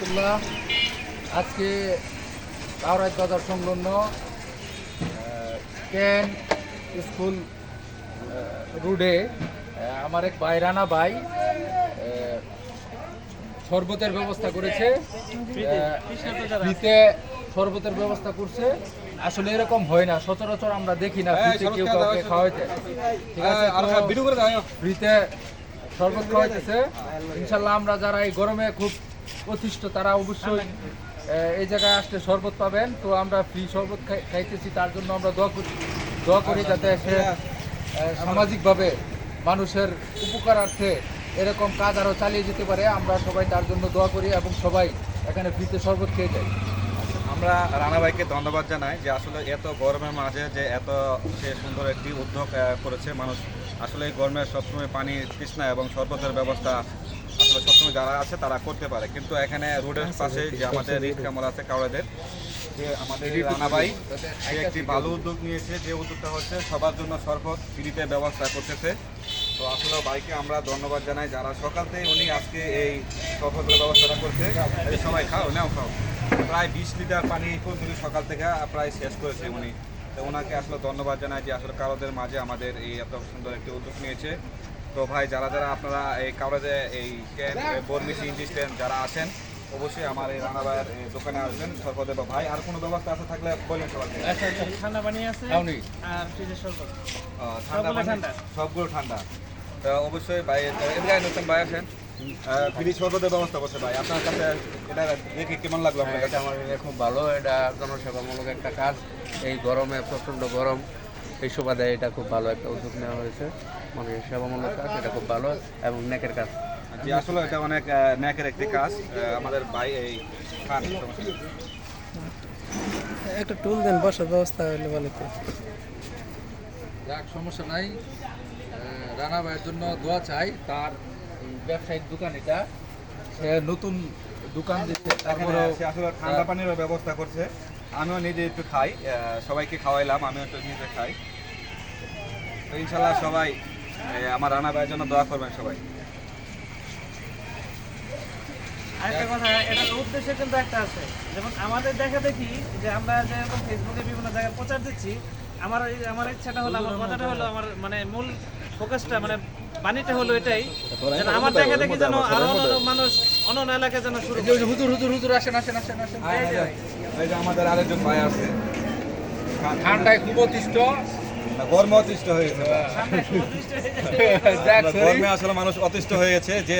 রহমতুল্লাহ আজকে কাউরাজ বাজার সংলগ্ন কেন স্কুল রোডে আমার এক ভাই রানা ভাই শরবতের ব্যবস্থা করেছে ফ্রিতে শরবতের ব্যবস্থা করছে। আসলে এরকম হয় না সচরাচর আমরা দেখি না কেউ কাউকে খাওয়াইতে। ঠিক আছে ফ্রিতে শরবত খাওয়াইতেছে। ইনশাল্লাহ আমরা যারা এই গরমে খুব অতিষ্ঠ তারা অবশ্যই এই জায়গায় আসলে শরবত পাবেন। তো আমরা ফ্রি শরবত খাইতেছি, তার জন্য আমরা দোয়া করি দোয়া করি যাতে সে সামাজিকভাবে মানুষের উপকারার্থে এরকম কাজ আরও চালিয়ে যেতে পারে। আমরা সবাই তার জন্য দোয়া করি এবং সবাই এখানে ফ্রিতে শরবত খেয়ে যাই আমরা রানাভাইকে ধন্যবাদ জানাই যে আসলে এত গরমের মাঝে যে এত সে সুন্দর একটি উদ্যোগ করেছে। মানুষ আসলে এই গরমে সবসময় পানি তৃষ্ণা এবং শরবতের ব্যবস্থা আসলে সবসময় যারা আছে তারা করতে পারে। কিন্তু এখানে রোডের পাশে যে আমাদের রিট কামল আছে কাউরাদের যে আমাদের এই রানাভাই সে একটি ভালো উদ্যোগ নিয়েছে। যে উদ্যোগটা হচ্ছে সবার জন্য শরবত ফ্রিতে ব্যবস্থা করতেছে। তো আসলে ভাইকে আমরা ধন্যবাদ জানাই। যারা সকাল থেকে উনি আজকে এই শরবতের ব্যবস্থাটা করছে এই সবাই খাও নাও খাও। প্রায় বিশ লিটার পানি প্রতিদিন সকাল থেকে প্রায় শেষ করেছে উনি। তো ওনাকে আসলে ধন্যবাদ জানাই যে আসলে কারোদের মাঝে আমাদের এই এত সুন্দর একটি উদ্যোগ নিয়েছে। তো ভাই যারা যারা আপনারা এই কারোদে এই বর্মি সিএনজি স্ট্যান্ড যারা আছেন অবশ্যই আমার এই রানা ভাইয়ের দোকানে আসবেন সর্বদে বা ভাই আর কোনো ব্যবস্থা আছে থাকলে বলেন সবাইকে। ঠান্ডা পানি আছে খাওনি? আর ঠান্ডা সবগুলো পানি- ঠান্ডা? সবগুলো ঠান্ডা। তো অবশ্যই ভাই এদিকে নতুন ভাই আছেন ফ্রিজ সর্বদের ব্যবস্থা করছে ভাই। আপনার কাছে এটা দেখে কেমন লাগল আপনার কাছে? এটা আমার খুব ভালো। এটা জনসেবামূলক একটা কাজ। এই গরমে প্রচণ্ড গরম। এই সুবাদে এটা খুব ভালো একটা উদ্যোগ নেওয়া হয়েছে। মানুষের সেবামূলক কাজ এটা খুব ভালো এবং নেকের কাজ। জি আসলে এটা অনেক আহ, ন্যাকের একটি কাজ আমাদের ভাই এই খান একটা টুল দেন বসার ব্যবস্থা হলে ভালো তো যাক সমস্যা নাই। রানা ভাইয়ের জন্য দোয়া চাই তার ব্যবসায়িক দোকান এটা। সে নতুন দোকান দিচ্ছে তারপরে সে আসলে ঠান্ডা পানিরও ব্যবস্থা করছে। আমিও নিজে একটু খাই সবাইকে খাওয়াইলাম আমিও একটু নিজে খাই। তো ইনশাল্লাহ সবাই আমার রানা ভাইয়ের জন্য দোয়া করবেন সবাই। আরেকটা কথা এটার উদ্দেশ্য কিন্তু একটা আছে। যেমন আমাদের দেখা দেখি যে আমরা যেরকম ফেসবুকে বিভিন্ন জায়গায় প্রচার দিচ্ছি আমার আমার ইচ্ছাটা হলো আমার কথাটা হলো আমার মানে মূল ফোকাসটা মানে বাণীটা হলো এটাই যেন আমার দেখা দেখি যেন আরও অন্য মানুষ অন্য এলাকায় যেন শুরু হুজুর হুজুর হুজুর আসেন আসেন আসেন আসেন। আমাদের আরেকজন ভাই আছে। ঠান্ডায় খুব অতিষ্ঠ গরমে অতিষ্ঠ হয়ে গেছে গরমে আসলে মানুষ অতিষ্ঠ হয়ে গেছে যে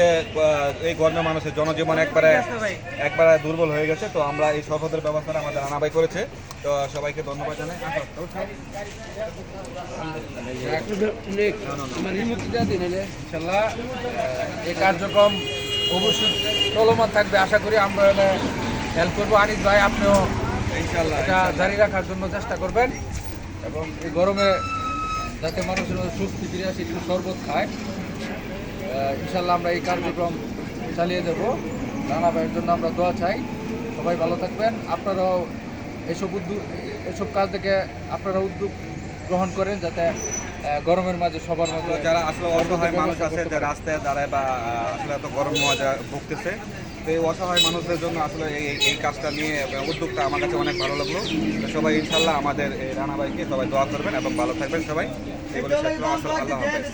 এই গরমে মানুষের জনজীবন একবারে একবারে দুর্বল হয়ে গেছে। তো আমরা এই শরবতের ব্যবস্থাটা আমাদের রানাবাই করেছে। তো সবাইকে ধন্যবাদ জানাই। ইনশাল্লাহ এই কার্যক্রম অবশ্যই চলমান থাকবে। আশা করি আমরা হেল্প করব। আনিস ভাই আপনিও ইনশাল্লাহ এটা জারি রাখার জন্য চেষ্টা করবেন। এবং এই গরমে যাতে মানুষের সুস্থি ফিরে আসে একটু শরবত খায় ইনশাল্লাহ আমরা এই কার্যক্রম চালিয়ে যাব রানা ভাইয়ের জন্য আমরা দোয়া চাই। সবাই ভালো থাকবেন। আপনারাও এসব উদ্যোগ এসব কাজ থেকে আপনারা উদ্যোগ গ্রহণ করেন যাতে গরমের মাঝে সবার মধ্যে যারা আসলে অসহায় মানুষ আছে যে রাস্তায় দাঁড়ায় বা আসলে এত গরম ভুগতেছে তো এই অসহায় মানুষদের জন্য আসলে এই, এই- কাজটা নিয়ে উদ্যোগটা আমার কাছে অনেক ভালো লাগল। তো সবাই ইনশাল্লাহ আমাদের এই রানাবাইকে সবাই দোয়া করবেন এবং ভালো থাকবেন সবাই। এগুলো হবে আল্লাহ হাফেজ